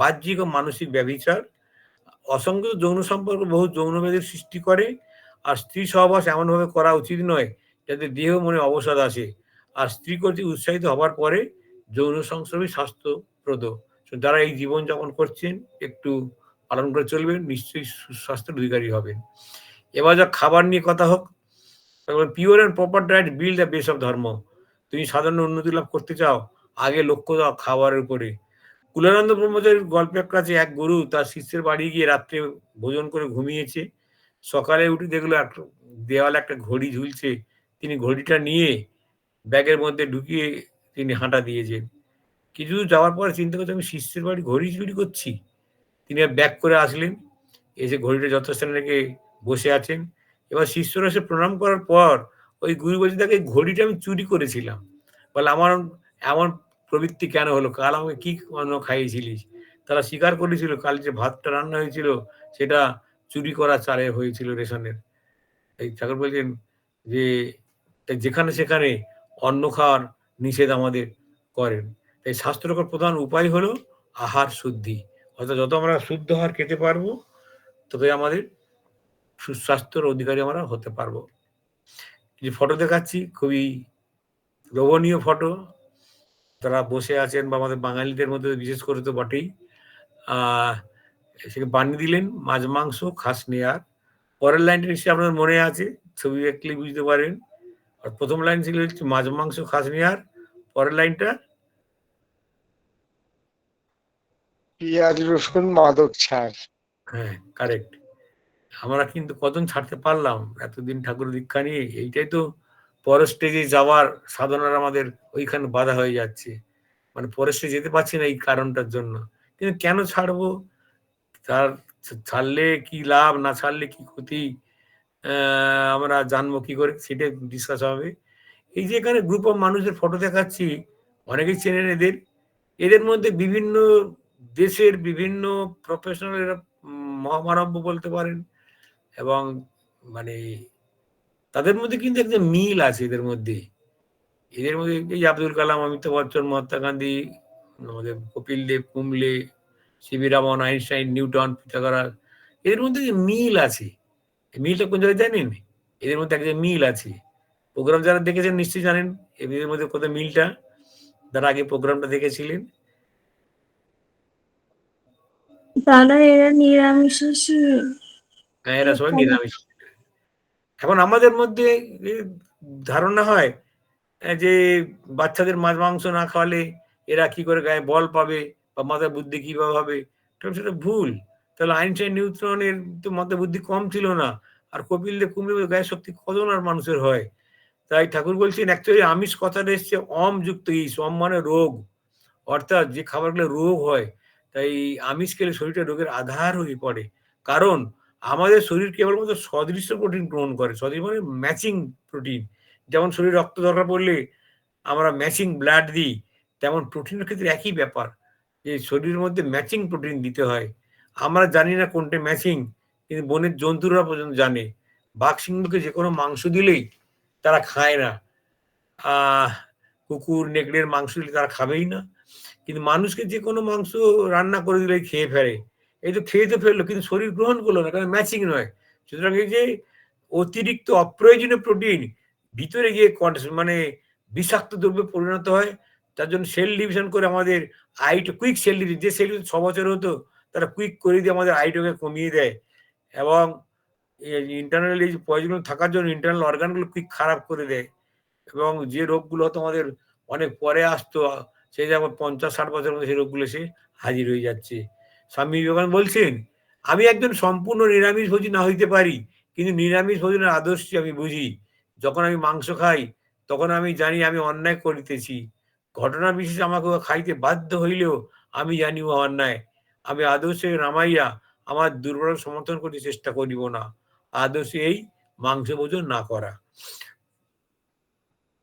বাহ্যিক ও মানসিক ব্যভিচার অসংখ্য যৌন সম্পর্ক বহু যৌন ব্যাধির সৃষ্টি করে, আর স্ত্রী সহবাস এমনভাবে করা উচিত নয় যাতে দেহ মনে অবসাদ আসে। আর স্ত্রী কর্তৃক উৎসাহিত হবার পরে যৌন সংস্রবই স্বাস্থ্যপ্রদ। যারা এই জীবনযাপন করছেন, একটু পালন করে চলবেন, নিশ্চয়ই সুস্বাস্থ্যের অধিকারী হবেন। এবার যা খাবার নিয়ে কথা হোক pure and proper diet build the base of ধর্ম। তুমি সাধারণ উন্নতি লাভ করতে চাও, আগে লক্ষ্য দাও খাবারের উপরে। কুলানন্দ ব্রহ্মচারীর গল্পের কাছে এক গরু তার শিষ্যের বাড়ি গিয়ে রাত্রে ভোজন করে ঘুমিয়েছে। সকালে উঠে দেখল এক দেওয়ালে একটা ঘড়ি ঝুলছে। তিনি ঘড়িটা নিয়ে ব্যাগের মধ্যে ঢুকিয়ে তিনি হাঁটা দিয়েছেন। কিছু যাওয়ার পরে চিন্তা করছে, আমি শিষ্যের বাড়ি ঘড়ি চুরি করছি। তিনি ব্যাক করে আসলেন, এসে ঘড়িটা যথাস্থানে রেখে বসে আছেন। এবার শিষ্যরা এসে প্রণাম করার পর ওই গুরু বলছে তাকে ঘড়িটা আমি চুরি করেছিলাম। বলে আমার এমন প্রবৃত্তি কেন হলো? কাল আমাকে কি অন্য খাইয়েছিলিস? তারা স্বীকার করেছিল, কাল যে ভাতটা রান্না হয়েছিল, সেটা চুরি করা চালে হয়েছিল রেশনের। এই ঠাকুর বলছেন যে যেখানে সেখানে অন্ন খাওয়ার নিষেধ আমাদের করেন। তাই স্বাস্থ্যকর প্রধান উপায় হলো আহার শুদ্ধি। অর্থাৎ যত আমরা শুদ্ধ আহার খেতে পারব তবে আমাদের সুস্বাস্থ্যের অধিকারী আমরা হতে পারব। যে ফটো দেখাচ্ছি, খুবই লোভনীয় ফটো তারা বসে আছেন বা আমাদের বাঙালিদের মধ্যে বিশেষ করে তো বটেই। সেকে বানিয়ে দিলেন মাছ মাংস খাস নেয়ার পরের লাইনটা নিশ্চয়ই আপনার মনে আছে ছবি দেখলে বুঝতে পারেন। আর প্রথম লাইন ছিল হচ্ছে মাছ মাংস খাস নেয়ার পরের লাইনটা? পিঁয়াজ রসুন মাদক ছাড়। হ্যাঁ কারেক্ট আমরা কিন্তু কজন ছাড়তে পারলাম? এতদিন ঠাকুর দীক্ষা নিয়ে এইটাই তো পরের স্টেজে যাওয়ার সাধনার আমাদের ওইখানে বাধা হয়ে যাচ্ছে। মানে পরের স্টেজে যেতে পারছি না এই কারণটার জন্য। কিন্তু কেন ছাড়বো? তার ছাড়লে কি লাভ? না ছাড়লে কি ক্ষতি? আমরা জানব কি করে? সেটা ডিসকাস হবে। এই যে এখানে গ্রুপ অফ মানুষের ফটো দেখাচ্ছি, অনেকেই চেনেন এদের। এদের মধ্যে বিভিন্ন দেশের বিভিন্ন প্রফেশনাল মহামানব্য বলতে পারেন। এবং মানে তাদের মধ্যে কিন্তু একটা মিল আছে এদের মধ্যে। এদের মধ্যে এই আব্দুল কালাম অমিতাভ বচ্চন মহাত্মা গান্ধী আমাদের Kapil Dev কুমলে C V Raman Einstein Newton Pythagoras এদের মধ্যে যে মিল আছে মিলটা কোন জায়গায় জানেন? এদের মধ্যে একটা মিল আছে। প্রোগ্রাম যারা দেখেছেন নিশ্চয়ই জানেন এদের মধ্যে কোথায় মিলটা? যারা আগে প্রোগ্রামটা দেখেছিলেন। দাদা এরা নিরামিষ হ্যাঁ এরা সবাই নিরামিষ। এখন আমাদের মধ্যে ধারণা হয় যে বাচ্চাদের মাছ মাংস না খাওয়ালে এরা কি করে গায়ে বল পাবে বা মাথায় বুদ্ধি কীভাবে হবে সেটা ভুল। তাহলে আইনস্টাইন নিউটনের তো মাথা বুদ্ধি কম ছিল না, আর কপিল দেব কুমির গায়ে শক্তি কজন আর মানুষের হয়। তাই ঠাকুর বলছেন অ্যাকচুয়ালি আমিষ কথাটা এসছে অম যুক্ত ইস, অম মানে রোগ। অর্থাৎ যে খাবারগুলো রোগ হয়, তাই আমিষ খেলে শরীরটা রোগের আধার হয়ে পড়ে। কারণ আমাদের শরীর কেবলমাত্র সদৃশ্য প্রোটিন গ্রহণ করে, সদৃশ মানে ম্যাচিং প্রোটিন যেমন শরীর রক্ত দরকার পড়লে আমরা ম্যাচিং ব্লাড দিই, তেমন প্রোটিনের ক্ষেত্রে একই ব্যাপার যে শরীরের মধ্যে ম্যাচিং প্রোটিন দিতে হয়। আমরা জানি না কোনটা ম্যাচিং কিন্তু বনের জন্তুরা পর্যন্ত জানে। বাঘ, সিংহকে যে কোনো মাংস দিলেই তারা খায় না। কুকুর, নেকড়ের মাংস দিলে তারা খাবেই না। কিন্তু মানুষকে যে কোনো মাংস রান্না করে দিলেই খেয়ে ফেলে। এই তো খেয়ে তো ফেলল, কিন্তু শরীর গ্রহণ করল না, কারণ ম্যাচিং নয়। সুতরাং এই যে অতিরিক্ত অপ্রয়োজনীয় প্রোটিন ভিতরে গিয়ে মানে বিষাক্ত দ্রব্যে পরিণত হয়, তার জন্য সেল ডিভিশন করে আমাদের আইটো কুইক সেল ডিভিশন যে সেল ছ বছর হতো, তারা কুইক করে দিয়ে আমাদের আইটোকে কমিয়ে দেয়। এবং ইন্টারনাল এই পয়জন থাকার জন্য ইন্টারনাল অর্গানগুলো কুইক খারাপ করে দেয়। এবং যে রোগগুলো হতো আমাদের অনেক পরে আসতো, সেই যেমন পঞ্চাশ ষাট বছরের মধ্যে সেই রোগগুলো এসে হাজির হয়ে যাচ্ছে। স্বামী বিবেকানন্দ বলছেন, আমি একজন সম্পূর্ণ নিরামিষ ভোজী না হইতে পারি, কিন্তু নিরামিষ ভোজনের আদর্শ আমি বুঝি। যখন আমি মাংস খাই, তখন আমি জানি আমি অন্যায় করিতেছি। ঘটনা বিশেষ আমাকে খাইতে বাধ্য হইলেও আমি জানি ও অন্যায়। আমি আদর্শে নামাইয়া আমার দুর্বল সমর্থন করতে চেষ্টা করিব না। আদর্শে এই মাংস ভোজন না করা।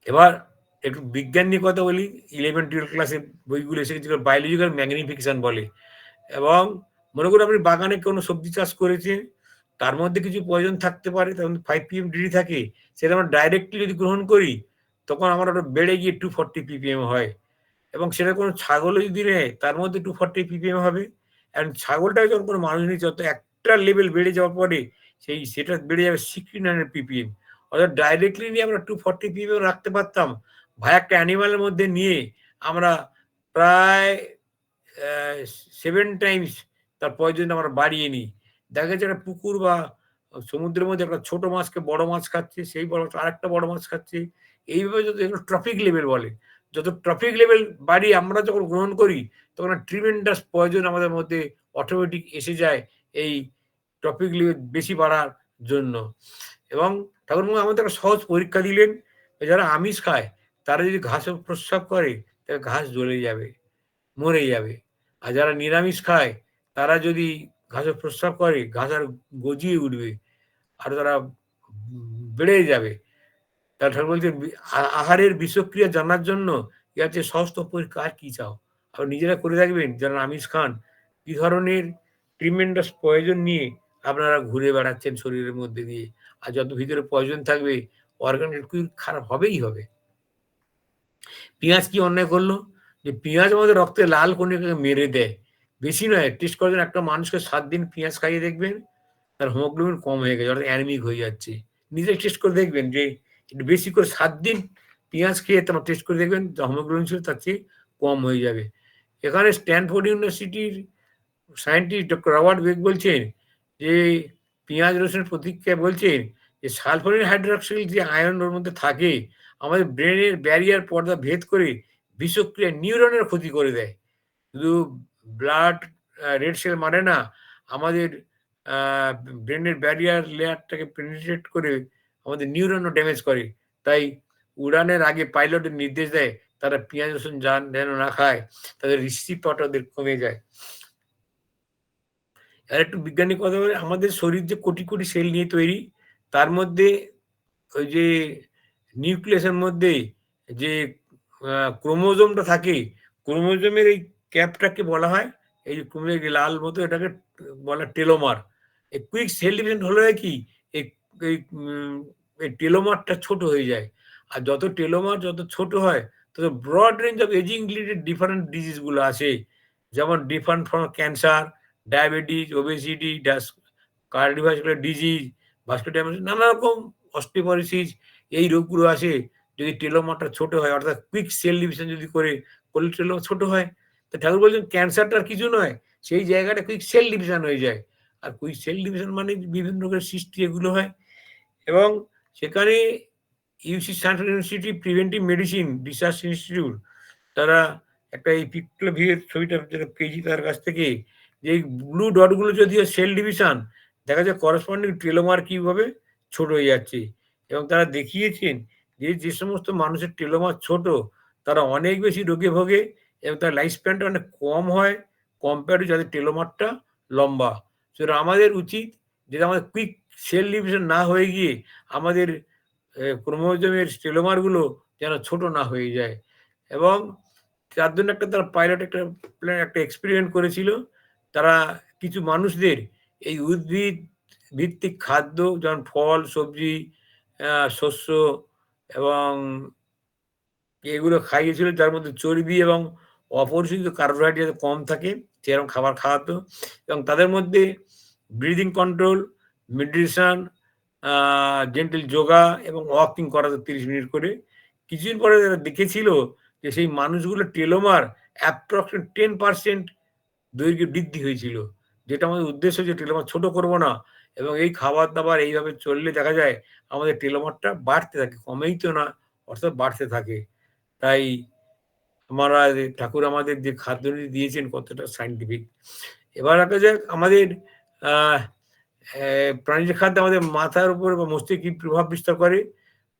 এবার একটু বিজ্ঞান নিয়ে কথা বলি। ইলেভেন টুয়েলভ ক্লাসে বইগুলো এসে যেগুলো বায়োলজিক্যাল ম্যাগনিফিকেশন বলে। এবং মনে করুন আপনি বাগানে কোনো সবজি চাষ করেছেন, তার মধ্যে কিছু প্রয়োজন থাকতে পারে মধ্যে ফাইভ পিএম ডিগ্রি থাকে, সেটা আমরা ডাইরেক্টলি যদি গ্রহণ করি, তখন আমার ওটা বেড়ে গিয়ে টু ফর্টি পিপিএম হয়। এবং সেটা কোনো ছাগলও যদি নেয়, তার মধ্যে টু ফর্টি পিপিএম হবে। এখন ছাগলটা যখন কোনো মানুষ নিচ্ছে যত একটা লেভেল বেড়ে যাওয়ার পরে, সেই সেটা বেড়ে যাবে সিক্সটি নাইন পিপিএম অর্থাৎ ডাইরেক্টলি নিয়ে আমরা টু ফর্টি পিপিএম রাখতে পারতাম। ভাই, একটা অ্যানিমালের মধ্যে নিয়ে আমরা প্রায় সেভেন টাইমস তার পয়জন আমরা বাড়িয়ে নিই। দেখা যাচ্ছে একটা পুকুর বা সমুদ্রের মধ্যে একটা ছোট মাছকে বড় মাছ খাচ্ছে, সেই বড় আরেকটা বড় মাছ খাচ্ছে। এইভাবে যত এগুলো ট্রফিক লেভেল বলে, যত ট্রফিক লেভেল বাড়ি আমরা যখন গ্রহণ করি, তখন ট্রিমেন্ডাস প্রয়োজন আমাদের মধ্যে অটোমেটিক এসে যায় এই ট্রফিক লেভেল বেশি বাড়ার জন্য। এবং ঠাকুর আমাদের একটা সহজ পরীক্ষা দিলেন, যারা আমিষ খায়, তারা যদি ঘাসে প্রস্রাব করে, তাহলে ঘাস জ্বলে যাবে, মরে যাবে। আর যারা নিরামিষ খায়, তারা যদি ঘাসে প্রস্রাব করে, ঘাস আর গজিয়ে উঠবে আর তারা বেড়ে যাবে। তার ঠাকুর বলছেন আহারের বিষক্রিয়া জানার জন্য হচ্ছে সহস্ত পরীক্ষা আর কি চাও? আপনি নিজেরা করে দেখবেন যারা আমিষ খান, কি ধরনের ট্রিমেন্ডাস প্রয়োজন নিয়ে আপনারা ঘুরে বেড়াচ্ছেন শরীরের মধ্যে দিয়ে। আর যত ভিতরে প্রয়োজন থাকবে অর্গান খারাপ হবেই হবে। পেঁয়াজ কি অন্যায় করল? যে পেঁয়াজ আমাদের রক্তে লাল কণিকাকে মেরে দেয়। বেশি নয় টেস্ট করার একটা মানুষকে সাত দিন পেঁয়াজ খাইয়ে দেখবেন, তার হোমোগ্লোবিন কম হয়ে গেছে, অর্থাৎ অ্যানিমিক হয়ে যাচ্ছে। নিজে টেস্ট করে দেখবেন যে বেশি করে সাত দিন পেঁয়াজ খেয়ে তোমার টেস্ট করে দেখবেন হোমোগ্লোবিন ছিল তার চেয়ে কম হয়ে যাবে। এখানে স্ট্যানফোর্ড ইউনিভার্সিটির সায়েন্টিস্ট ডক্টর রবার্ট বেগ বলছেন যে, পেঁয়াজ রসুনের প্রতিক্রিয়া বলছেন যে সালফোরিন হাইড্রোক্সাইড যে আয়ন ওর মধ্যে থাকে, আমাদের ব্রেনের ব্যারিয়ার পর্দা ভেদ করে বিষক্রিয়া নিউরনের ক্ষতি করে দেয়। শুধু ব্লাড রেড সেল মানে না, আমাদের ব্রেনের ব্যারিয়ার লেয়ারটাকে পেনিট্রেট করে আমাদের নিউরনও ড্যামেজ করে। তাই উড়ানের আগে পাইলটের নির্দেশ দেয়, তারা পেঁয়াজ, রসুন যান যেন না খায়, তাদের রিসিভ পাওয়াটা ওদের কমে যায়। আর একটু বিজ্ঞানিক কথা বলে, আমাদের শরীর যে কোটি কোটি সেল নিয়ে তৈরি, তার মধ্যে ওই যে নিউক্লিয়াসের মধ্যে যে ক্রোমোজোমটা থাকে ক্রোমোজোমের এই ক্যাপটাকে বলা হয়? এই যে লাল মতো এটাকে বলা টেলোমার। এই কুইক সেল ডিভিশন হলে কি? এই টেলোমারটা ছোট হয়ে যায়। আর যত টেলোমার যত ছোট হয়, তত broad range of ageing related different ডিজিজগুলো আছে যেমন different from cancer diabetes obesity does cardiovascular disease vascular নানা রকম অস্টিপরিসিস এই রোগগুলো আসে। যদি টেলোমারটা ছোট হয়, অর্থাৎ কুইক সেল ডিভিশন যদি করে, করলে টেলোমার ছোট হয়, তো ঠাকুর বলছেন ক্যান্সারটা আর কিছু নয়, সেই জায়গাটা কুইক সেল ডিভিশন হয়ে যায়। আর কুইক সেল ডিভিশন মানে বিভিন্ন রকমের সৃষ্টি এগুলো হয়। এবং সেখানে UC Stanford University preventive medicine research institute তারা একটা এই পিক্টোভিয়ের ছবিটা যেটা পেয়েছি তার কাছ থেকে, যে ব্লু ডটগুলো যদিও সেল ডিভিশন দেখা যায় করসপন্ডিং টেলোমার কীভাবে ছোট হয়ে যাচ্ছে। এবং তারা দেখিয়েছেন যে যে সমস্ত মানুষের টেলোমার ছোট, তারা অনেক বেশি রোগে ভোগে এবং তার লাইফ স্প্যানটা অনেক কম হয় কম্পেয়ার টু যাদের টেলোমারটা লম্বা। সুতরাং আমাদের উচিত যেটা আমাদের কুইক সেল ডিভিশন না হয়ে গিয়ে আমাদের ক্রোমোজোমের টেলোমারগুলো যেন ছোট না হয়ে যায়। এবং তার জন্য একটা তারা পাইলট একটা প্ল্যান একটা এক্সপেরিমেন্ট করেছিল। তারা কিছু মানুষদের এই উদ্ভিদ ভিত্তিক খাদ্য যেমন ফল, সবজি শস্য এবং এগুলো খাইয়েছিল, যার মধ্যে চর্বি এবং অপরিশোধিত কার্বোহাইড্রেট কম থাকে, সেরকম খাবার খাওয়াতো। এবং তাদের মধ্যে breathing control meditation gentle yoga এবং ওয়াকিং করাতো তিরিশ মিনিট করে। কিছুদিন পরে তারা দেখেছিল যে সেই মানুষগুলো টেলোমার অ্যাপ্রক্সিমেট টেন পার্সেন্ট দৈর্ঘ্য বৃদ্ধি হয়েছিল। যেটা আমাদের উদ্দেশ্য যে টেলোমার ছোট করব না এবং এই খাবার দাবার এইভাবে চললে দেখা যায় আমাদের টেলোমারটা বাড়তে থাকে, কমেই তো না, অর্থাৎ বাড়তে থাকে। তাই আমরা ঠাকুর আমাদের যে খাদ্যনীতি দিয়েছেন কতটা সাইন্টিফিক এবার দেখা যাক আমাদের প্রাণীজ খাদ্য আমাদের মাথার উপর বা মস্তিষ্কে কি প্রভাব বিস্তার করে?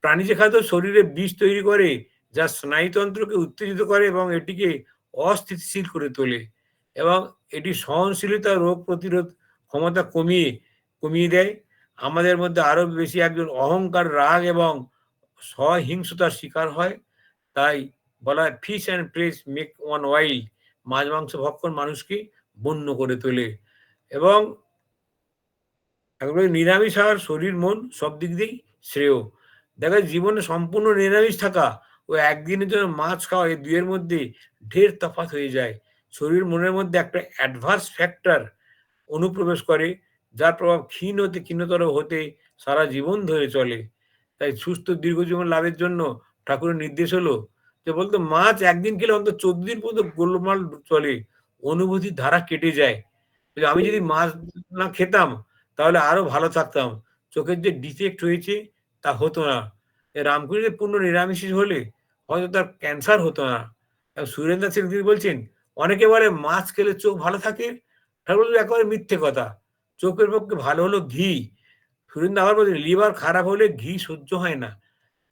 প্রাণীজ খাদ্য শরীরে বিষ তৈরি করে, যা স্নায়ুতন্ত্রকে উত্তেজিত করে এবং এটিকে অস্থিতিশীল করে তোলে। এবং এটি সহনশীলতা, রোগ প্রতিরোধ ক্ষমতা কমিয়ে কমিয়ে দেয়। আমাদের মধ্যে আরও বেশি একজন অহংকার, রাগ এবং সহিংসতার শিকার হয়। তাই বলা হয় fish and press make one wild মাছ, মাংস, ভক্ষণ মানুষকে বন্য করে তোলে। এবং নিরামিষ হওয়ার শরীর, মন সব দিক দিয়েই শ্রেয়। দেখা জীবনে সম্পূর্ণ নিরামিষ থাকা ও একদিনের জন্য মাছ খাওয়া এই দুইয়ের মধ্যে ঢের তফাৎ হয়ে যায়। শরীর, মনের মধ্যে একটা অ্যাডভান্স ফ্যাক্টর অনুপ্রবেশ করে। যার প্রভাব ক্ষীণ হতে, ক্ষীণতর হতে সারা জীবন ধরে চলে। তাই সুস্থ দীর্ঘজীবন লাভের জন্য ঠাকুরের নির্দেশ হলো যে, বলতো মাছ একদিন খেলে অন্তত চোদ্দ দিন পর্যন্ত গোলমাল চলে, অনুভূতির ধারা কেটে যায়। আমি যদি মাছ না খেতাম, তাহলে আরও ভালো থাকতাম। চোখের যে ডিফেক্ট হয়েছে, তা হতো না। রামকৃষ্ণের পূর্ণ নিরামিষ হলে হয়তো তার ক্যান্সার হতো না। সুরেন্দ্র সিং বলছেন, অনেকে বলে মাছ খেলে চোখ ভালো থাকে। ঠাকুর একেবারে মিথ্যে কথা। চোখের পক্ষে ভালো হলো ঘি। সুরেন্দ্র আবার বলছেন, লিভার খারাপ হলে ঘি সহ্য হয় না।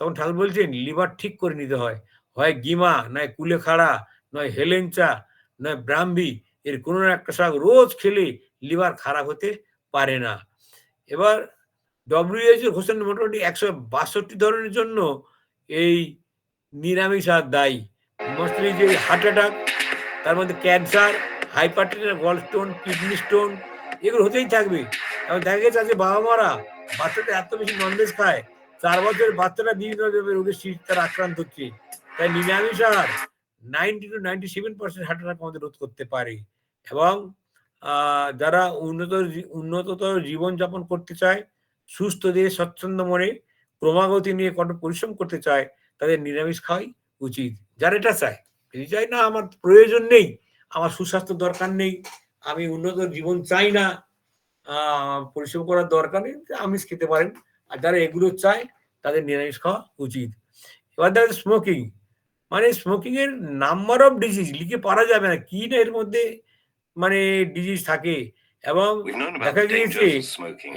তখন ঠাকুর বলছেন, লিভার ঠিক করে নিতে হয়। হয় গিমা, নয় কুলেখাড়া, নয় হেলেঞ্চা, নয় ব্রাহ্মী। এর কোনো একটা শাক রোজ খেলে লিভার খারাপ হতে পারে না। এবার ডব্লিউএইচও ঘোষণা মোটামুটি একশো বাষট্টি ধরনের জন্য এই নিরামিষ আর দায়ী। মোস্টলি যে হার্ট অ্যাটাক তার মধ্যে cancer hypertension gall stone kidney stone এগুলো হতেই থাকবে। এবং দেখা গেছে আজকে বাবা মারা বাচ্চাটা এত বেশি ননভেজ খায়, চার বছরের বাচ্চাটা বিভিন্ন রোগের শীত তার আক্রান্ত হচ্ছে। তাই নিরামিষ আর ninety two ninety seven percent heart attack আমাদের রোধ করতে পারে। এবং যারা উন্নত উন্নততর জীবনযাপন করতে চায়, সুস্থ দেহে স্বচ্ছন্দ মনে, ক্রমাগতি নিয়ে কঠোর পরিশ্রম করতে চায়, তাদের নিরামিষ খাওয়াই উচিত। যারা এটা চায়, যদি চাই না, আমার প্রয়োজন নেই, আমার সুস্বাস্থ্য দরকার নেই আমি উন্নত জীবন চাই না পরিশ্রম করার দরকার নেই, আমিষ খেতে পারেন। আর যারা এগুলো চায়, তাদের নিরামিষ খাওয়া উচিত। এবার দেখা স্মোকিং মানে স্মোকিং এর নাম্বার অফ ডিজিজ লিখে পারা যাবে না, কি না এর মধ্যে মানে ডিজিজ থাকে। এবং দেখা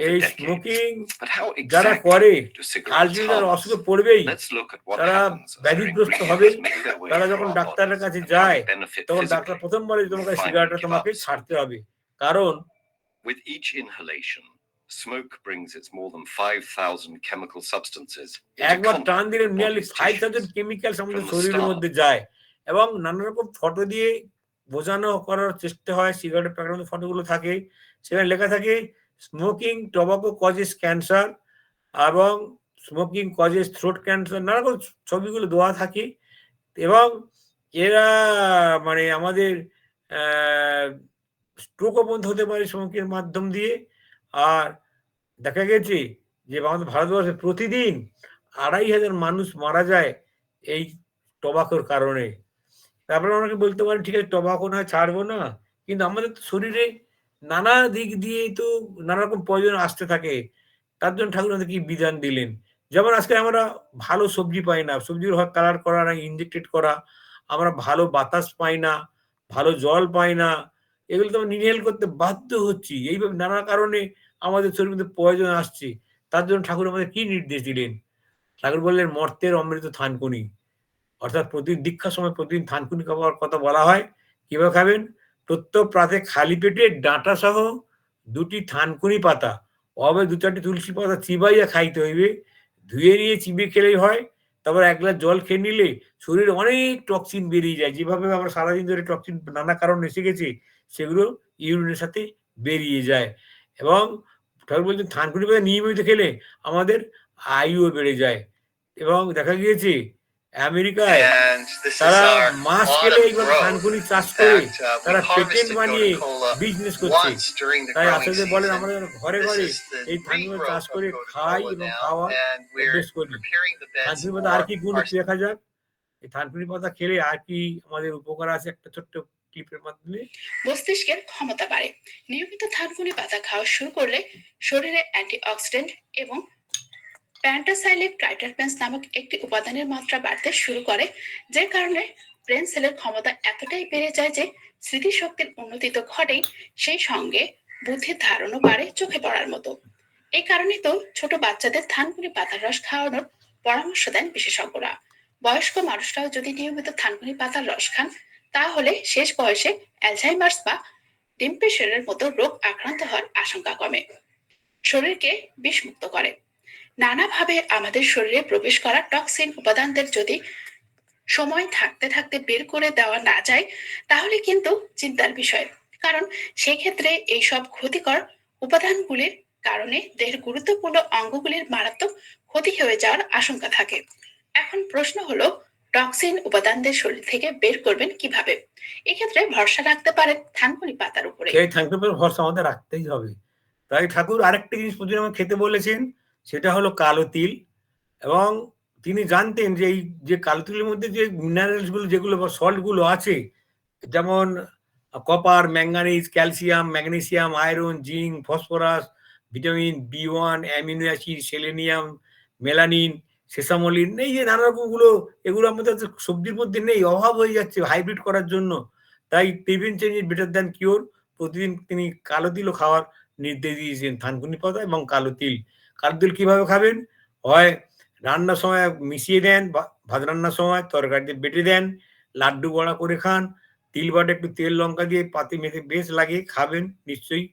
এই স্মোকিং যারা করে আলজিমের অসুখে পড়বেই তারা ব্যাধিগ্রস্ত যখন ডাক্তারের কাছে যায় তখন ডাক্তার প্রথমবারে তোমাকে সিগারেটটা তোমাকে ছাড়তে হবে। কারণ with each inhalation Smoke brings its more than 5,000 chemical substances into contact with the tissues. From the start, বোঝানো করার চেষ্টা হয় সিগারেটের প্যাকেটের ফটোগুলো থাকে। সেখানে লেখা থাকে স্মোকিং টবাকো কজেস ক্যান্সার এবং স্মোকিং কজেস থ্রোট ক্যান্সার নানা রকম ছবিগুলো দেওয়া থাকে। এবং এরা মানে আমাদের স্ট্রোকও বন্ধ হতে পারে স্মোকিং মাধ্যম দিয়ে। আর দেখা গেছে যে আমাদের ভারতবর্ষে প্রতিদিন আড়াই হাজার মানুষ মারা যায় এই টবাকোর কারণে। তারপরে অনেকে বলতে পারেন, ঠিক আছে টবাকো না ছাড়বো না। কিন্তু আমাদের তো শরীরে নানা দিক দিয়ে তো নানা রকম প্রয়োজন আসতে থাকে। তার জন্য ঠাকুর আমাদের কি বিধান দিলেন? যেমন আজকে আমরা ভালো সবজি পাই না সবজির হয় কালার করা না ইনজেক্টেড করা। আমরা ভালো বাতাস পাই না, ভালো জল পাই না। এগুলো তো আমরা ইনহেল করতে বাধ্য হচ্ছি। এইভাবে নানা কারণে আমাদের শরীর মধ্যে প্রয়োজন আসছে। তার জন্য ঠাকুর আমাদের কি নির্দেশ দিলেন? ঠাকুর বললেন, মর্তের অমৃত থানকুনি। অর্থাৎ প্রতিদিন দীক্ষার সময় প্রতিদিন থানকুনি খাওয়ার কথা বলা হয়, কীভাবে খাবেন? প্রত্যেক প্রাতে খালি পেটে ডাঁটা সহ দুটি থানকুনি পাতা, অবে দু চারটি তুলসী পাতা চিবাইয়া খাইতে হইবে। ধুয়ে নিয়ে চিবিয়ে খেলেই হয়, তারপর এক গ্লাস জল খেয়ে নিলে শরীরে অনেক টক্সিন বেরিয়ে যায়। যেভাবে আমরা সারাদিন ধরে টক্সিন নানা কারণ এসে গেছে, সেগুলো ইউরিনের সাথে বেরিয়ে যায়। এবং ঠাকুর বলছেন থানকুনি পাতা নিয়মিত খেলে আমাদের আয়ুও বেড়ে যায়। এবং দেখা গিয়েছে আমেরিকায় তারা এইভাবে. চাষ করে uh, তারা পেটেন্ট বানিয়ে বিজনেস করছে। তাই আসলে বলেন আমরা যেন ঘরে ঘরে এই চাষ করে খাই এবং খাওয়া অভ্যেস করি। পাতা আর কি গুণ একটু দেখা যাক? এই থানকুনি পাতা খেলে আর কি আমাদের উপকার আছে? একটা ছোট্ট ক্লিপের মাধ্যমে। মস্তিষ্কের ক্ষমতা বাড়ে। নিয়মিত থানকুনি পাতা খাওয়া শুরু করলে শরীরে অ্যান্টিঅক্সিডেন্ট এবং প্যান্টাসাইলিক ট্রাইটারপেন্স নামক একটি উপাদানের মাত্রা বাড়তে শুরু করে যে কারণে ব্রেন সেলের ক্ষমতা এতটাই বেড়ে যায় যে স্মৃতিশক্তির উন্নতি তো ঘটেই সেই সঙ্গে বুদ্ধির ধারণও বাড়ে চোখে পড়ার মতো। এই কারণেই তো ছোট বাচ্চাদের থানকুনি পাতার রস খাওয়ানোর পরামর্শ দেন বিশেষজ্ঞরা। বয়স্ক মানুষরাও যদি নিয়মিত থানকুনি পাতার রস খান, তাহলে শেষ বয়সে অ্যালঝাইমার্স বা ডিম্পেশনের মতো রোগ আক্রান্ত হওয়ার আশঙ্কা কমে। শরীরকে বিষমুক্ত করে। নানাভাবে আমাদের শরীরে প্রবেশ করা টক্সিন উপাদানদের যদি সময় থাকতে থাকতে বের করে দেওয়া না যায়, তাহলে কিন্তু চিন্তার বিষয়। কারণ সেক্ষেত্রে এইসব ক্ষতিকর উপাদানগুলির কারণে দেহের গুরুত্বপূর্ণ অঙ্গগুলির মারাত্মক ক্ষতি হয়ে যাওয়ার আশঙ্কা থাকে। এখন প্রশ্ন হলো টক্সিন উপাদানদের শরীর থেকে বের করবেন কীভাবে? এক্ষেত্রে ভরসা রাখতে পারেন থানকুনি পাতার উপরে। সেই থানকুনি ভরসা আমাদের রাখতেই হবে। তাই ঠাকুর আরেকটা জিনিস প্রতিদিন খেতে বলেছেন সেটা হলো কালো তিল। এবং তিনি জানতেন যে এই যে কালো তিলের মধ্যে যে মিনারেলসগুলো যেগুলো বা সল্টগুলো আছে, যেমন copper manganese calcium magnesium iron zinc phosphorus vitamin B one amino acid selenium melanin sesamolin এই যে নানা রকমগুলো এগুলো আমাদের সবজির মধ্যে নেই, অভাব হয়ে যাচ্ছে হাইব্রিড করার জন্য। তাই prevention is better than cure প্রতিদিন তিনি কালো তিলও খাওয়ার নির্দেশ দিয়েছেন থানকুনি পাতা এবং কালো তিল। কালো তিল কীভাবে খাবেন? হয় রান্নার সময় মিশিয়ে দেন ভাত রান্নার সময় তরকারিতে বেটে দেন, লাড্ডু বড়া করে খান, তিল বাটে একটু তেল লঙ্কা দিয়ে পাতি মেখে বেশ লাগে খাবেন, নিশ্চয়ই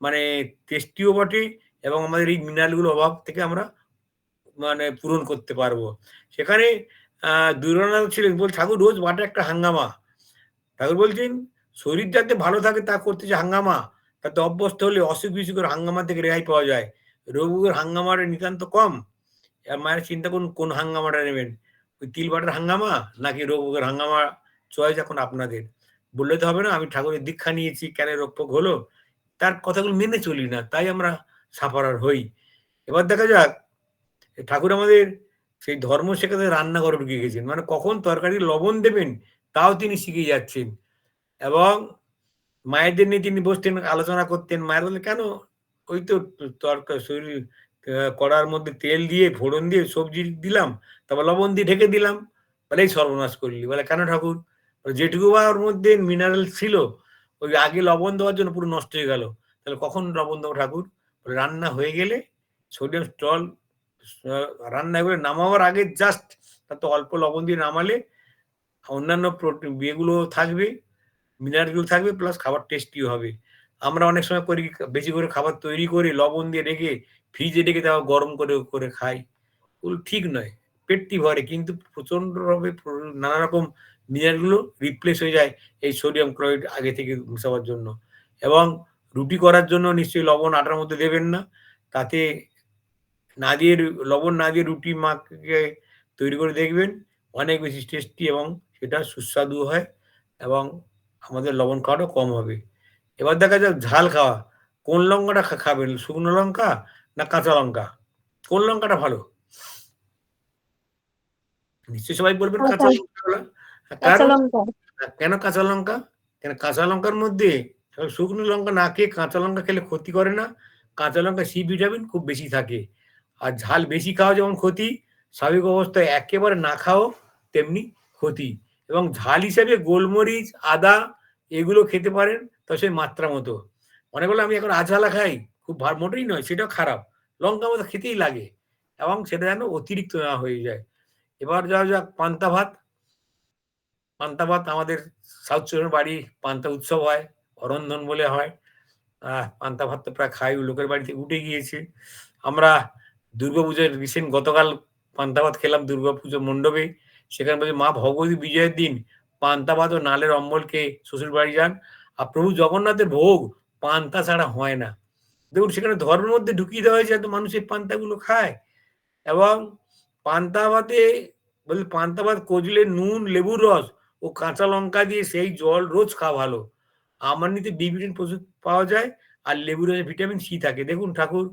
মানে টেস্টিও বটে এবং আমাদের এই মিনারেলগুলো অভাব থেকে আমরা মানে পূরণ করতে পারব। সেখানে দুর্গানাথ ছিলেন বল ঠাকুর, রোজ বাটে একটা হাঙ্গামা। ঠাকুর বলছেন, শরীর যাতে ভালো থাকে তা করতেছে হাঙ্গামা, তাতে অভ্যস্ত হলে অসুখ বিসুখের হাঙ্গামা থেকে রেহাই পাওয়া যায়। রোগের হাঙ্গামাটা নিতান্ত কম। মায়ের চিন্তা করুন, কোন হাঙ্গামাটা নেবেন? ওই তিল বাটার হাঙ্গামা, নাকি রোগের হাঙ্গামা চয়েস এখন আপনাদের? বললে তো হবে না, আমি ঠাকুরের দীক্ষা নিয়েছি, কেন ফোগ হলো? তার কথাগুলো মেনে চলি না, তাই আমরা সাফারার হই। এবার দেখা যাক, ঠাকুর আমাদের সেই ধর্ম শেখাতে রান্নাঘরে ঢুকে গেছেন। মানে কখন তরকারি লবণ দেবেন, তাও তিনি শিখে যাচ্ছেন। এবং মায়েদের নিয়ে তিনি বসতেন, আলোচনা করতেন। মায়ের বলে কেন ওই তো তরকারি শরীর কড়ার মধ্যে তেল দিয়ে, ফোড়ন দিয়ে সবজি দিলাম, তারপর লবণ দিয়ে ঢেকে দিলাম, বলে এই সর্বনাশ করলি, বলে কেন ঠাকুর? যেটুকু বা ওর মধ্যে মিনারেল ছিল, ওই আগে লবণ দেওয়ার জন্য পুরো নষ্ট হয়ে গেল। তাহলে কখন লবণ দেবো ঠাকুর? রান্না হয়ে গেলে সোডিয়াম স্টল রান্না করে নামাবার আগে জাস্ট তাতে অল্প লবণ দিয়ে নামালে অন্যান্য প্রোটিন ইয়েগুলো থাকবে মিনারেলগুলো থাকবে প্লাস খাবার টেস্টিও হবে। আমরা অনেক সময় করি বেশি করে খাবার তৈরি করে লবণ দিয়ে রেখে ফ্রিজে রেখে তাও গরম করে করে খাই। ওগুলো ঠিক নয়, পেটটি ভরে, কিন্তু প্রচণ্ড ভাবে প্র- নানা রকম মিনারেলগুলো রিপ্লেস হয়ে যায় এই সোডিয়াম ক্লোরাইড আগে থেকে মেশাবার জন্য। এবং রুটি করার জন্য নিশ্চয়ই লবণ আটার মধ্যে দেবেন না। তাতে না দিয়ে লবণ না দিয়ে রুটি মাকে তৈরি করে দেখবেন, অনেক বেশি টেস্টি এবং সেটা সুস্বাদু হয় এবং আমাদের লবণ খাওয়াটাও কম হবে। এবার দেখা যাক ঝাল খাওয়া। কোন লঙ্কাটা খাবেন শুকনো লঙ্কা না কাঁচা লঙ্কা? কোন লঙ্কাটা ভালো? নিশ্চয়ই সবাই বলবেন কাঁচা লঙ্কা কেন কাঁচা লঙ্কা? কেন কাঁচা লঙ্কার মধ্যে শুকনো লঙ্কা না খেয়ে কাঁচা লঙ্কা খেলে ক্ষতি করে না? কাঁচা লঙ্কা সি ভিটামিন খুব বেশি থাকে। আর ঝাল বেশি খাওয়া যেমন ক্ষতি স্বাভাবিক অবস্থায় একেবারে না খাও তেমনি ক্ষতি। এবং ঝাল হিসেবে গোলমরিচ আদা এগুলো খেতে পারেন। তো সেই মাত্রা মতো। মনে করলে আমি এখন আঝালা খাই, খুব মোটেই নয়, সেটাও খারাপ। লঙ্কা মতো খেতেই লাগে এবং সেটা যেন অতিরিক্ত না হয়ে যায়। এবার যাওয়া যাক পান্তা ভাত। পান্তা ভাত আমাদের সাউথ চোরের বাড়ি, পান্তা উৎসব হয়, অরন্ধন বলে হয়। পান্তা ভাত তো প্রায় খাই, লোকের বাড়িতে উঠে গিয়েছে। আমরা দুর্গাপুজোর রিসেন্ট গতকাল পান্তা ভাত খেলাম দুর্গা দুর্গাপুজো মণ্ডপে। সেখানে বলছে, মা ভগবতী বিজয়ের দিন পান্তা ভাত ও নালের অম্বলকে শ্বশুর বাড়ি যান। আর প্রভু জগন্নাথের ভোগ পান্তা ছাড়া হয় না। দেখুন, সেখানে ধর্মের মধ্যে ঢুকিয়ে দেওয়া হয়েছে এত মানুষ এই পান্তাগুলো খায়। এবং পান্তা ভাতে বলে পান্তা ভাত কচলে নুন, লেবুর রস ও কাঁচা লঙ্কা দিয়ে সেই জল রোজ খাওয়া ভালো। আমানিতে বি ভিটামিন প্রচুর পাওয়া যায় আর লেবু রসে ভিটামিন সি থাকে। দেখুন ঠাকুর,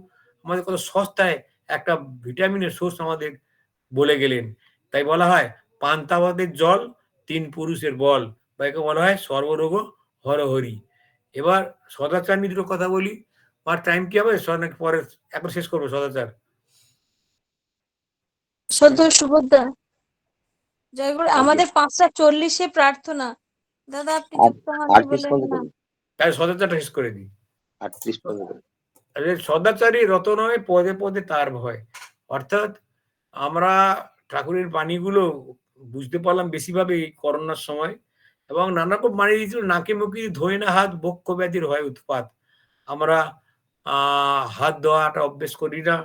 আমাদের কত সস্তায় একটা ভিটামিনের সোর্স আমাদের বলে গেলেন। তাই বলা হয় পান্তা ভাতের জল, তিন পুরুষের বল। বা একে বলা হয় সর্বরোগ হরহরি। এবার সদাচার নীতির কথা বলি আর টাইম কি হবে? নাকি পরে এখন শেষ করব সদাচার সদ্য সুভদ্রা জয়গুরু আমাদের পাঁচটা চল্লিশে প্রার্থনা। দাদা আপনি তাই সদাচারটা শেষ করে দিই। সদাচারী রত নয় পদে পদে তার ভয়। অর্থাৎ আমরা ঠাকুরের বাণীগুলো বুঝতে পারলাম বেশিভাবে এই করোনার সময়। এবং নানা রকম বাণী দিয়েছিল, নাকে মুখে ধোয় না হাত বক্ষ ব্যাধির হয় উৎপাত। আমরা হাত ধোয়াটা অভ্যেস করি না,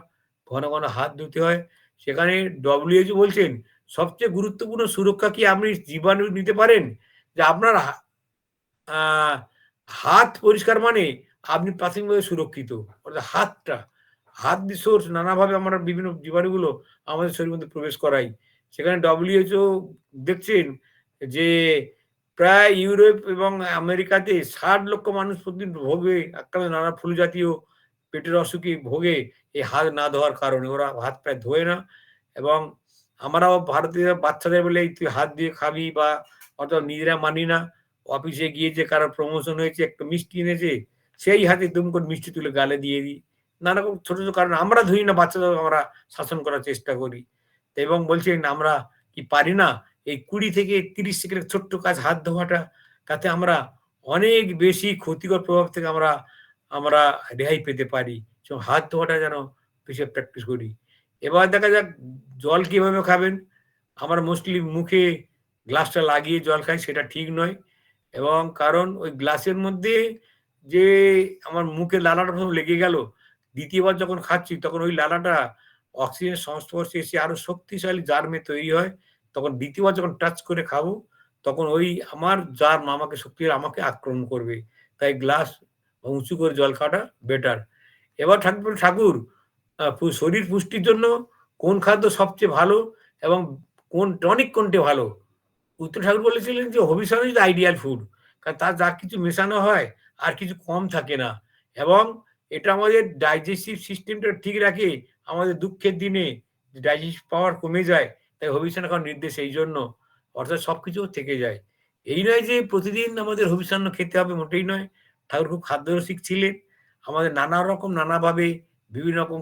ঘন ঘন হাত ধুতে হয়। সেখানে ডব্লিউএইচও বলছেন, সবচেয়ে গুরুত্বপূর্ণ সুরক্ষা কি আপনি জীবাণু নিতে পারেন? যে আপনার হাত পরিষ্কার মানে আপনি প্রাথমিকভাবে সুরক্ষিত। অর্থাৎ হাতটা, হাত দিয়ে সোর্স নানাভাবে আমরা বিভিন্ন জীবাণুগুলো আমাদের শরীরের মধ্যে প্রবেশ করাই। সেখানে ডব্লিউএইচও দেখছেন যে প্রায় ইউরোপ এবং আমেরিকাতে ষাট লক্ষ মানুষ প্রতিদিন ভোগে আক্রান্ত নানা ফুল জাতীয় পেটের অসুখে ভোগে এই হাত না ধোয়ার কারণে। ওরা হাত প্রায় ধোয় না এবং আমরাও ভারতীয় বাচ্চাদের বলে তুই হাত দিয়ে খাবি বা অথবা নিজেরা মানি না। অফিসে গিয়ে যে কারও প্রমোশন হয়েছে, একটু মিষ্টি এনেছে, সেই হাতে দুম করে মিষ্টি তুলে গালে দিয়ে দিই। নানা রকম ছোট ছোট কারণ আমরা ধুই না বাচ্চাদের আমরা শাসন করার চেষ্টা করি। এবং বলছেন আমরা কি পারি না এই কুড়ি থেকে তিরিশ সেকেন্ডের ছোট্ট কাজ হাত ধোয়াটা, তাতে আমরা অনেক বেশি ক্ষতিকর প্রভাব থেকে আমরা আমরা রেহাই পেতে পারি। হাত ধোয়াটা যেন বেশি প্র্যাকটিস করি। এবার দেখা যাক জল কীভাবে খাবেন। আমরা মোস্টলি মুখে গ্লাসটা লাগিয়ে জল খাই, সেটা ঠিক নয়। এবং কারণ ওই গ্লাসের মধ্যে যে আমার মুখে লালাটা প্রথম লেগে গেল, দ্বিতীয়বার যখন খাচ্ছি, তখন ওই লালাটা অক্সিজেনের সংস্পর্শে এসে আরও শক্তিশালী জার্মে তৈরি হয়। তখন দ্বিতীয়বার যখন টাচ করে খাব, তখন ওই আমার যার আমাকে শক্তি আমাকে আক্রমণ করবে। তাই গ্লাস উঁচু করে জল খাওয়াটা বেটার এবার ঠাকুর ঠাকুর শরীর পুষ্টির জন্য কোন খাদ্য সবচেয়ে ভালো এবং কোন, টনিক কোনটি ভালো? উত্তর ঠাকুর বলেছিলেন যে হবিষণ ইজ আইডিয়াল ফুড কারণ তার যা কিছু মেশানো হয় আর কিছু কম থাকে না। এবং এটা আমাদের ডাইজেস্টিভ সিস্টেমটা ঠিক রাখে আমাদের দুঃখের দিনে। ডাইজেস্টিভ পাওয়ার কমে যায়। তাই হবিষান্ন খাওয়ার নির্দেশ এই জন্য। অর্থাৎ সবকিছু থেকে যায়। এই নয় যে প্রতিদিন আমাদের হবিষান্ন খেতে হবে, মোটেই নয়। ঠাকুর খুব খাদ্যরসিক ছিলেন। আমাদের নানা রকম, নানাভাবে বিভিন্ন রকম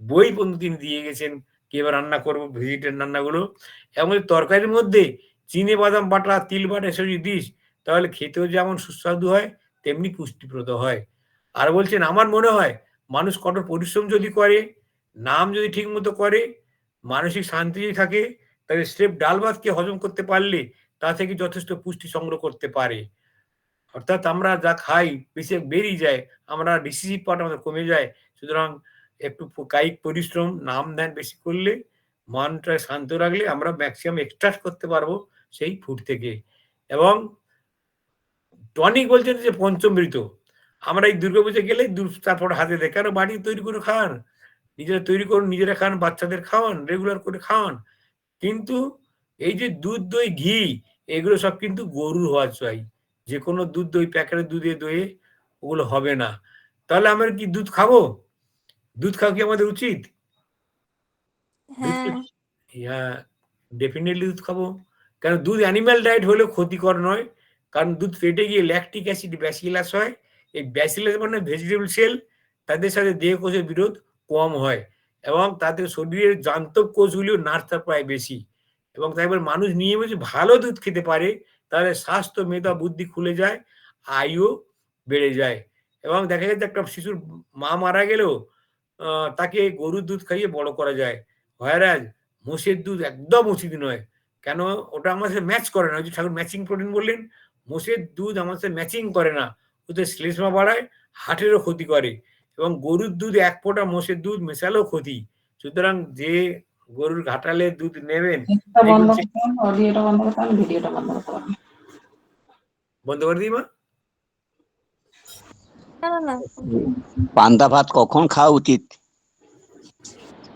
বই পর্যন্ত তিনি দিয়ে গেছেন কি এবার রান্না করব, ভেজিটেরিয়ান রান্নাগুলো। এবং তরকারির মধ্যে চিনে, বাদাম, বাটা, তিল, বাটা এসব যদি দিস, তাহলে খেতেও যেমন সুস্বাদু হয়, তেমনি পুষ্টিপ্রদ হয়। আর বলছেন, আমার মনে হয় মানুষ কঠোর পরিশ্রম যদি করে, নাম যদি ঠিক মতো করে মানসিক শান্তি যদি থাকে, তাহলে স্রেফ ডাল ভাতকে হজম করতে পারলে তা থেকে যথেষ্ট পুষ্টি সংগ্রহ করতে পারে। অর্থাৎ আমরা যা খাই, বেশি বেরিয়ে যায়, আমরা ডিসিসিভ পার্ট আমাদের কমে যায়। সুতরাং একটু কায়িক পরিশ্রম, নাম ধ্যান বেশি করলে, মনটা শান্ত রাখলে আমরা ম্যাক্সিমাম এক্সট্রাক্ট করতে পারব সেই ফুড থেকে। এবং টনিক বলছেন যে পঞ্চমৃত। আমরা এই দুর্গাপুজো গেলে তারপর হাতে দেখে আরও বাড়ি তৈরি করে খান? নিজেরা তৈরি করুন নিজেরা খান বাচ্চাদের খাওয়ান রেগুলার করে খাওয়ান। কিন্তু এই যে দুধ দই ঘি এগুলো সব কিন্তু গরুর হওয়া চাই। যে কোনো দুধ দই প্যাকেটের দুধে দইয়ে ওগুলো হবে না। তাহলে আমরা কি দুধ খাব? দুধ খাওয়া কি আমাদের উচিত? হ্যাঁ। হ্যাঁ ডেফিনেটলি দুধ খাব। কারণ দুধ অ্যানিম্যাল ডায়েট হলেও ক্ষতিকর নয়। কারণ দুধ পেটে গিয়ে ল্যাকটিক অ্যাসিড ব্যাসিলাস হয়। এই ব্যাসিলাস মানে ভেজিটেবল সেল তাদের সাথে দেহ কোষের বিরোধ। কম হয় এবং তাদের শরীরের জান্তব কোষগুলিও নার্সটা প্রায় বেশি এবং তাই মানুষ নিয়মিত ভালো দুধ খেতে পারে, তাহলে স্বাস্থ্য, মেধা, বুদ্ধি খুলে যায় আয়ু বেড়ে যায় এবং দেখা যাচ্ছে একটা শিশুর মা মারা গেলেও তাকে গরুর দুধ খাইয়ে বড় করা যায়। হয়রাজ মোষের দুধ একদম উচিত নয়। কেন? ওটা আমার সাথে ম্যাচ করে না। ওই যে ঠাকুর ম্যাচিং প্রোটিন বললেন, মোষের দুধ আমার সাথে ম্যাচিং করে না। ওতে শ্লেষ্মা বাড়ায়, হার্টেরও ক্ষতি করে। এবং গরুর দুধ এক ফোঁটা মোষের দুধ মেশালেও ক্ষতি। সুতরাং যে গরুর ঘাটালে দুধ নেবেন বন্ধ করে দিই মা? পান্তা ভাত কখন খাওয়া উচিত?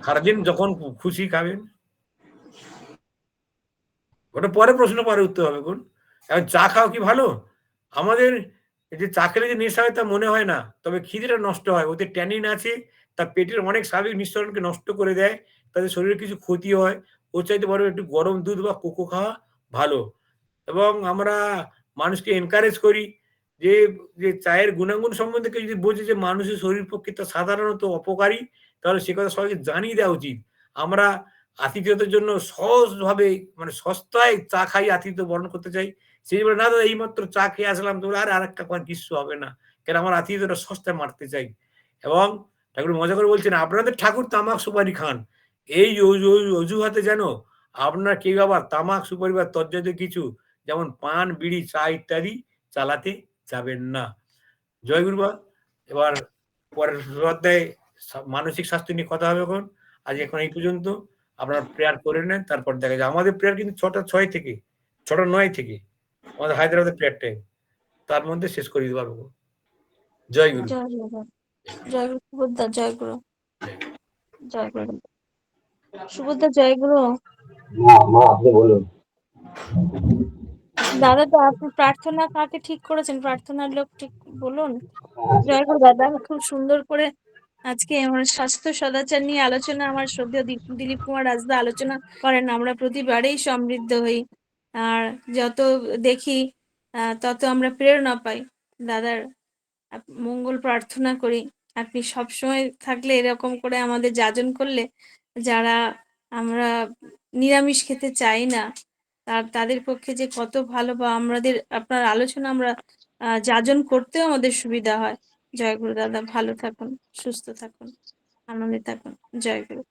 সারাদিন যখন খুশি খাবেন। ওটা পরে প্রশ্ন পরে উত্তর হবে কোন। এখন চা খাও কি ভালো? আমাদের এই যে চা খেলে যে নেশা হয় তা মনে হয় না, তবে খিদেটা নষ্ট হয়। ওতে ট্যানিন আছে, তা পেটের অনেক স্বাভাবিক নিঃসরণকে নষ্ট করে দেয়, তাদের শরীরে কিছু ক্ষতি হয়, ওর চাইতে বড় একটু গরম দুধ বা কোকো খাওয়া ভালো। এবং আমরা মানুষকে এনকারেজ করি যে যে চায়ের গুণাগুণ সম্বন্ধে কেউ যদি বোঝে যে মানুষের শরীর পক্ষে তা সাধারণত অপকারী, তাহলে সে কথা সবাইকে জানিয়ে দেওয়া উচিত। আমরা আতিথ্যতার জন্য সহজভাবে মানে সস্তায় চা খাই, আতিথ্য বরণ করতে চাই। সেই বলে না দাদা, এইমাত্র চা খেয়ে আসলাম তো আর আর একটা পান কিছু হবে না। কেন আমার আতিথ্যটা সস্তায় মারতে চাই। এবং ঠাকুর মজা করে বলছেন, আপনাদের ঠাকুর তামাক সুপারি খান। এই অজু- অজু- অজুহাতে যেন আপনার কেউ আবার তামাক, সুপারি বা তজ্জাতীয় কিছু, যেমন পান, বিড়ি, চা ইত্যাদি চালাতে যাবেন না। জয় গুরুবা এবার পরের অধ্যায়ে মানসিক স্বাস্থ্য নিয়ে কথা হবে এখন। আজ এখন এই পর্যন্ত। আপনার প্রেয়ার করে নেন, তারপর দেখা যায় আমাদের প্রেয়ার কিন্তু ছটা, ছয় থেকে, ছটা, নয় থেকে। আমাদের হায়দ্রাবাদের প্রেয়ার টাইম তার মধ্যে শেষ করে দিতে পারব। জয় গুরু। জয় গুরু। গুরু জয় গুরু। জয় গুরু। সুভদ্রা, জয় গুরু। দাদা তো আপনি প্রার্থনা কাকে ঠিক করেছেন? প্রার্থনার লোক ঠিক বলুন। জয় গুরু, দাদা, খুব সুন্দর করে আজকে আমার স্বাস্থ্য সদাচার নিয়ে আলোচনা, আমার শ্রদ্ধেয় দিলীপ কুমার রাজদা আলোচনা করেন। আমরা প্রতিবারেই সমৃদ্ধ হই। আর যত দেখি তত আমরা প্রেরণা পাই। দাদার মঙ্গল প্রার্থনা করি। আপনি সবসময় থাকলে এরকম করে আমাদের যাজন করলে যারা আমরা নিরামিষ খেতে চাই না, তার, তাদের পক্ষে যে কত ভালো বা আমাদের, আপনার আলোচনা আমরা যাজন করতেও আমাদের সুবিধা হয়। জয় গুরু দাদা, ভালো থাকুন, সুস্থ থাকুন, আনন্দে থাকুন। জয় গুরু।